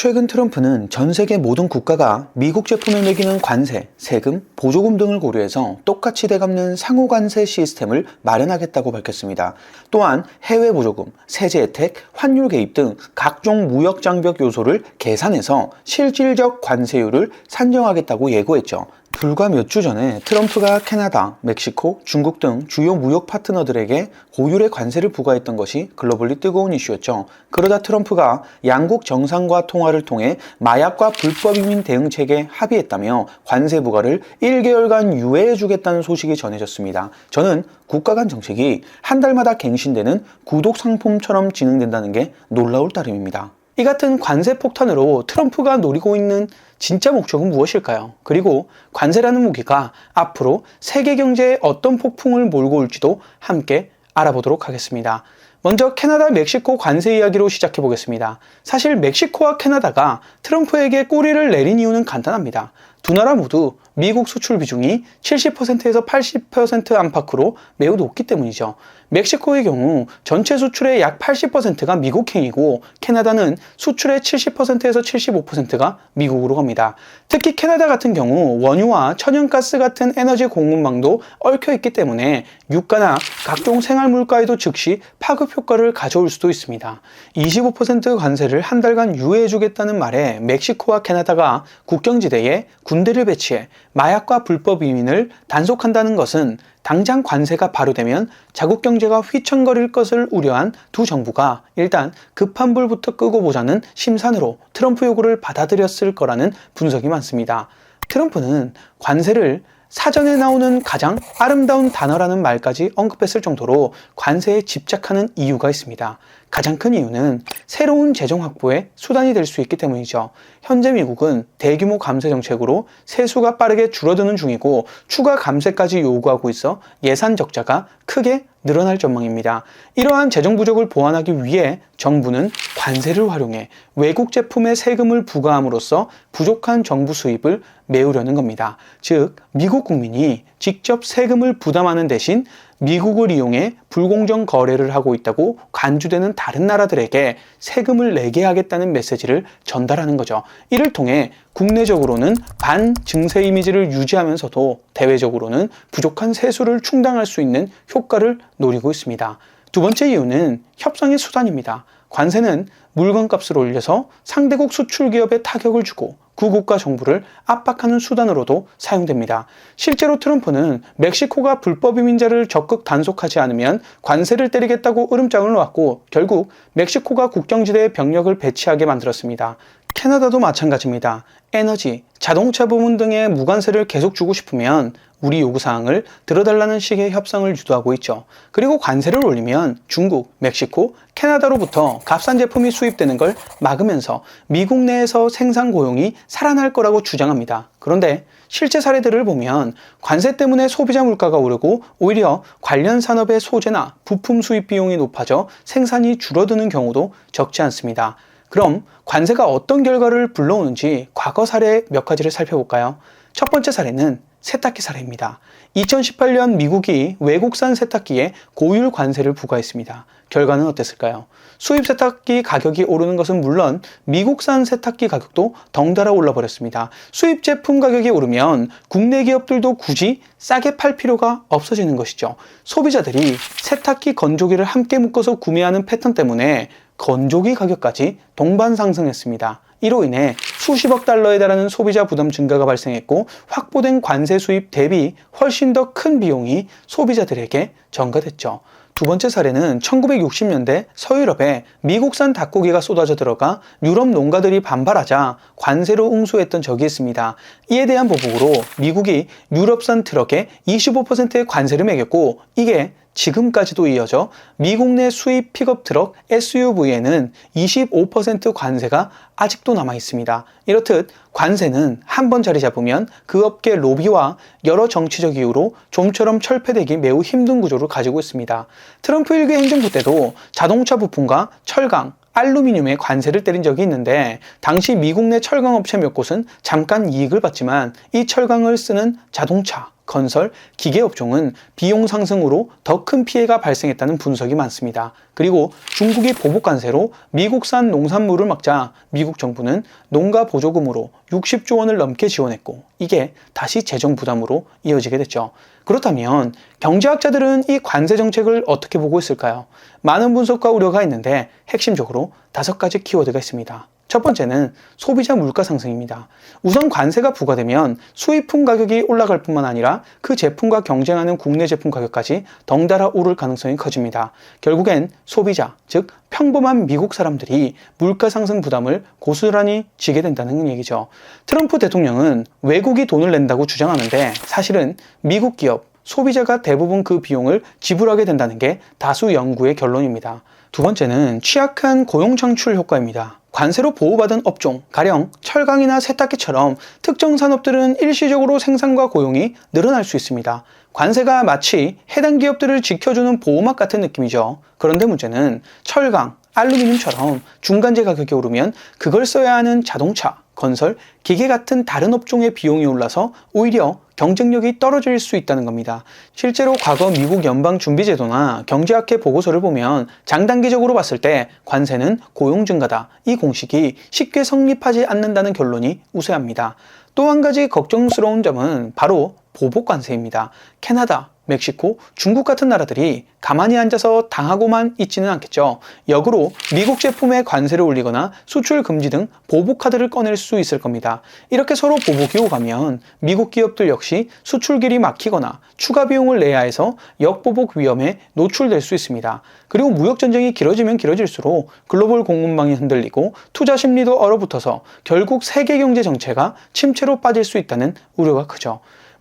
최근 트럼프는 전 세계 모든 국가가 미국 제품에 매기는 관세, 세금, 보조금 등을 고려해서 똑같이 대갚는 상호 관세 시스템을 마련하겠다고 밝혔습니다. 또한 해외 보조금, 세제 혜택, 환율 개입 등 각종 무역 장벽 요소를 계산해서 실질적 관세율을 산정하겠다고 예고했죠. 불과 몇 주 전에 트럼프가 캐나다, 멕시코, 중국 등 주요 무역 파트너들에게 고율의 관세를 부과했던 것이 글로벌리 뜨거운 이슈였죠. 그러다 트럼프가 양국 정상과 통화를 통해 마약과 불법 이민 대응 체계에 합의했다며 관세 부과를 1개월간 유예해 주겠다는 소식이 전해졌습니다. 저는 국가 간 정책이 한 달마다 갱신되는 구독 상품처럼 진행된다는 게 놀라울 따름입니다. 이 같은 관세 폭탄으로 트럼프가 노리고 있는 진짜 목적은 무엇일까요? 그리고 관세라는 무기가 앞으로 세계 경제에 어떤 폭풍을 몰고 올지도 함께 알아보도록 하겠습니다. 먼저 캐나다, 멕시코 관세 이야기로 시작해 보겠습니다. 사실 멕시코와 캐나다가 트럼프에게 꼬리를 내린 이유는 간단합니다. 두 나라 모두 미국 수출 비중이 70%에서 80% 안팎으로 매우 높기 때문이죠. 멕시코의 경우 전체 수출의 약 80%가 미국행이고 캐나다는 수출의 70%에서 75%가 미국으로 갑니다. 특히 캐나다 같은 경우 원유와 천연가스 같은 에너지 공급망도 얽혀 있기 때문에 유가나 각종 생활 물가에도 즉시 파급 효과를 가져올 수도 있습니다. 25% 관세를 한 달간 유예해 주겠다는 말에 멕시코와 캐나다가 국경지대에 군 대를 배치해 마약과 불법 이민을 단속한다는 것은 당장 관세가 발효되면 자국 경제가 휘청거릴 것을 우려한 두 정부가 일단 급한 불부터 끄고 보자는 심산으로 트럼프 요구를 받아들였을 거라는 분석이 많습니다. 트럼프는 관세를 사전에 나오는 가장 아름다운 단어라는 말까지 언급했을 정도로 관세에 집착하는 이유가 있습니다. 가장 큰 이유는 새로운 재정 확보의 수단이 될 수 있기 때문이죠. 현재 미국은 대규모 감세 정책으로 세수가 빠르게 줄어드는 중이고 추가 감세까지 요구하고 있어 예산 적자가 크게 늘어날 전망입니다. 이러한 재정 부족을 보완하기 위해 정부는 관세를 활용해 외국 제품에 세금을 부과함으로써 부족한 정부 수입을 메우려는 겁니다. 즉, 미국 국민이 직접 세금을 부담하는 대신 미국을 이용해 불공정 거래를 하고 있다고 간주되는 다른 나라들에게 세금을 내게 하겠다는 메시지를 전달하는 거죠. 이를 통해 국내적으로는 반증세 이미지를 유지하면서도 대외적으로는 부족한 세수를 충당할 수 있는 효과를 노리고 있습니다. 두 번째 이유는 협상의 수단입니다. 관세는 물건값을 올려서 상대국 수출 기업에 타격을 주고 그 국가 정부를 압박하는 수단으로도 사용됩니다. 실제로 트럼프는 멕시코가 불법 이민자를 적극 단속하지 않으면 관세를 때리겠다고 으름장을 놓았고 결국 멕시코가 국경지대에 병력을 배치하게 만들었습니다. 캐나다도 마찬가지입니다. 에너지, 자동차 부문 등의 무관세를 계속 주고 싶으면 우리 요구사항을 들어달라는 식의 협상을 유도하고 있죠. 그리고 관세를 올리면 중국, 멕시코, 캐나다로부터 값싼 제품이 수입되는 걸 막으면서 미국 내에서 생산 고용이 살아날 거라고 주장합니다. 그런데 실제 사례들을 보면 관세 때문에 소비자 물가가 오르고 오히려 관련 산업의 소재나 부품 수입 비용이 높아져 생산이 줄어드는 경우도 적지 않습니다. 그럼 관세가 어떤 결과를 불러오는지 과거 사례 몇 가지를 살펴볼까요? 첫 번째 사례는 세탁기 사례입니다. 2018년 미국이 외국산 세탁기에 고율 관세를 부과했습니다. 결과는 어땠을까요? 수입 세탁기 가격이 오르는 것은 물론 미국산 세탁기 가격도 덩달아 올라버렸습니다. 수입 제품 가격이 오르면 국내 기업들도 굳이 싸게 팔 필요가 없어지는 것이죠. 소비자들이 세탁기 건조기를 함께 묶어서 구매하는 패턴 때문에 건조기 가격까지 동반 상승했습니다. 이로 인해 수십억 달러에 달하는 소비자 부담 증가가 발생했고 확보된 관세 수입 대비 훨씬 더 큰 비용이 소비자들에게 전가됐죠. 두 번째 사례는 1960년대 서유럽에 미국산 닭고기가 쏟아져 들어가 유럽 농가들이 반발하자 관세로 응수했던 적이 있습니다. 이에 대한 보복으로 미국이 유럽산 트럭에 25%의 관세를 매겼고 이게 지금까지도 이어져 미국 내 수입 픽업 트럭 SUV에는 25% 관세가 아직도 남아 있습니다. 이렇듯 관세는 한 번 자리 잡으면 그 업계 로비와 여러 정치적 이유로 좀처럼 철폐되기 매우 힘든 구조를 가지고 있습니다. 트럼프 일기 행정부 때도 자동차 부품과 철강, 알루미늄에 관세를 때린 적이 있는데 당시 미국 내 철강 업체 몇 곳은 잠깐 이익을 봤지만 이 철강을 쓰는 자동차, 건설, 기계 업종은 비용 상승으로 더 큰 피해가 발생했다는 분석이 많습니다. 그리고 중국이 보복 관세로 미국산 농산물을 막자 미국 정부는 농가 보조금으로 60조 원을 넘게 지원했고 이게 다시 재정 부담으로 이어지게 됐죠. 그렇다면 경제학자들은 이 관세 정책을 어떻게 보고 있을까요? 많은 분석과 우려가 있는데 핵심적으로 다섯 가지 키워드가 있습니다. 첫 번째는 소비자 물가 상승입니다. 우선 관세가 부과되면 수입품 가격이 올라갈 뿐만 아니라 그 제품과 경쟁하는 국내 제품 가격까지 덩달아 오를 가능성이 커집니다. 결국엔 소비자, 즉 평범한 미국 사람들이 물가 상승 부담을 고스란히 지게 된다는 얘기죠. 트럼프 대통령은 외국이 돈을 낸다고 주장하는데 사실은 미국 기업, 소비자가 대부분 그 비용을 지불하게 된다는 게 다수 연구의 결론입니다. 두 번째는 취약한 고용 창출 효과입니다. 관세로 보호받은 업종, 가령 철강이나 세탁기처럼 특정 산업들은 일시적으로 생산과 고용이 늘어날 수 있습니다. 관세가 마치 해당 기업들을 지켜주는 보호막 같은 느낌이죠. 그런데 문제는 철강, 알루미늄처럼 중간재 가격이 오르면 그걸 써야 하는 자동차, 건설, 기계 같은 다른 업종의 비용이 올라서 오히려 경쟁력이 떨어질 수 있다는 겁니다. 실제로 과거 미국 연방준비제도나 경제학회 보고서를 보면 장단기적으로 봤을 때 관세는 고용 증가다. 이 공식이 쉽게 성립하지 않는다는 결론이 우세합니다. 또 한 가지 걱정스러운 점은 바로 보복 관세입니다. 캐나다, 멕시코, 중국 같은 나라들이 가만히 앉아서 당하고만 있지는 않겠죠. 역으로 미국 제품에 관세를 올리거나 수출 금지 등 보복 카드를 꺼낼 수 있을 겁니다. 이렇게 서로 보복이 오가면 미국 기업들 역시 수출 길이 막히거나 추가 비용을 내야 해서 역보복 위험에 노출될 수 있습니다. 그리고 무역 전쟁이 길어지면 길어질수록 글로벌 공급망이 흔들리고 투자 심리도 얼어붙어서 결국 세계 경제 정체가 침체로 빠질 수 있다는 우려가 크죠.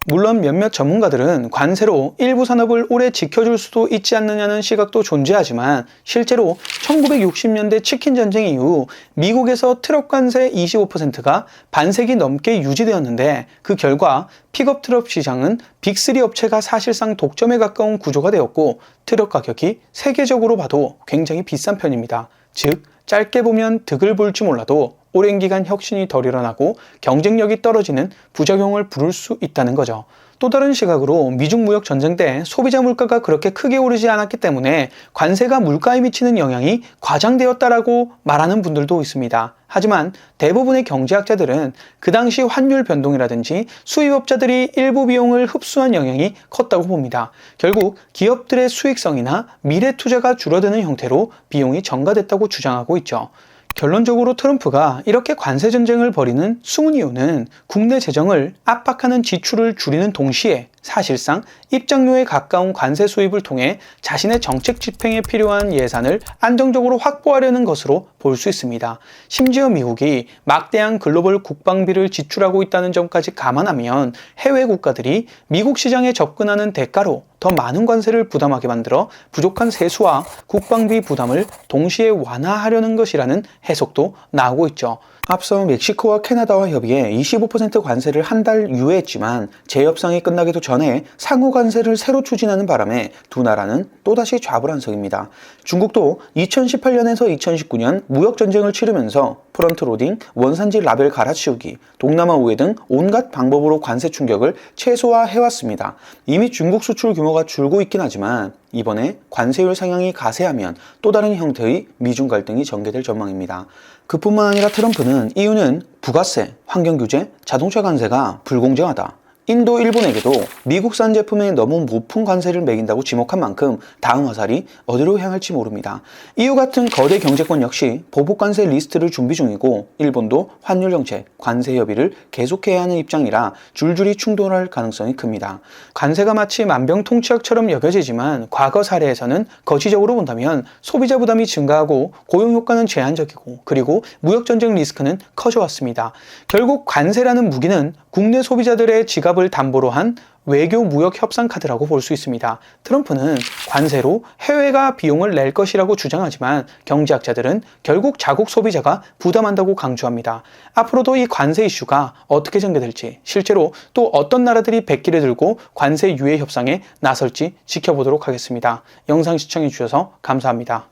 물론 몇몇 전문가들은 관세로 일부 산업을 오래 지켜줄 수도 있지 않느냐는 시각도 존재하지만 실제로 1960년대 치킨 전쟁 이후 미국에서 트럭 관세 25%가 반세기 넘게 유지되었는데 그 결과 픽업 트럭 시장은 빅3 업체가 사실상 독점에 가까운 구조가 되었고 트럭 가격이 세계적으로 봐도 굉장히 비싼 편입니다. 즉 짧게 보면 득을 볼지 몰라도 오랜 기간 혁신이 덜 일어나고 경쟁력이 떨어지는 부작용을 부를 수 있다는 거죠. 또 다른 시각으로 미중 무역 전쟁 때 소비자 물가가 그렇게 크게 오르지 않았기 때문에 관세가 물가에 미치는 영향이 과장되었다라고 말하는 분들도 있습니다. 하지만 대부분의 경제학자들은 그 당시 환율 변동이라든지 수입업자들이 일부 비용을 흡수한 영향이 컸다고 봅니다. 결국 기업들의 수익성이나 미래 투자가 줄어드는 형태로 비용이 전가됐다고 주장하고 있죠. 결론적으로 트럼프가 이렇게 관세 전쟁을 벌이는 숨은 이유는 국내 재정을 압박하는 지출을 줄이는 동시에 사실상 입장료에 가까운 관세 수입을 통해 자신의 정책 집행에 필요한 예산을 안정적으로 확보하려는 것으로 볼 수 있습니다. 심지어 미국이 막대한 글로벌 국방비를 지출하고 있다는 점까지 감안하면 해외 국가들이 미국 시장에 접근하는 대가로 더 많은 관세를 부담하게 만들어 부족한 세수와 국방비 부담을 동시에 완화하려는 것이라는 해석도 나오고 있죠. 앞서 멕시코와 캐나다와 협의해 25% 관세를 한 달 유예했지만 재협상이 끝나기도 전에 상호 관세를 새로 추진하는 바람에 두 나라는 또다시 좌불안석입니다. 중국도 2018년에서 2019년 무역 전쟁을 치르면서 프런트 로딩, 원산지 라벨 갈아치우기, 동남아 우회 등 온갖 방법으로 관세 충격을 최소화해왔습니다. 이미 중국 수출 규모가 줄고 있긴 하지만 이번에 관세율 상향이 가세하면 또 다른 형태의 미중 갈등이 전개될 전망입니다. 그뿐만 아니라 트럼프는 이유는 부가세, 환경 규제, 자동차 관세가 불공정하다. 인도, 일본에게도 미국산 제품에 너무 높은 관세를 매긴다고 지목한 만큼 다음 화살이 어디로 향할지 모릅니다. 이유 같은 거대 경제권 역시 보복 관세 리스트를 준비 중이고 일본도 환율 정책, 관세 협의를 계속해야 하는 입장이라 줄줄이 충돌할 가능성이 큽니다. 관세가 마치 만병통치약처럼 여겨지지만 과거 사례에서는 거시적으로 본다면 소비자 부담이 증가하고 고용 효과는 제한적이고 그리고 무역 전쟁 리스크는 커져왔습니다. 결국 관세라는 무기는 국내 소비자들의 지갑 을 담보로 한 외교 무역 협상 카드라고 볼 수 있습니다. 트럼프는 관세로 해외가 비용을 낼 것이라고 주장하지만 경제학자들은 결국 자국 소비자가 부담한다고 강조합니다. 앞으로도 이 관세 이슈가 어떻게 전개될지 실제로 또 어떤 나라들이 백기를 들고 관세 유예 협상에 나설지 지켜보도록 하겠습니다. 영상 시청해 주셔서 감사합니다.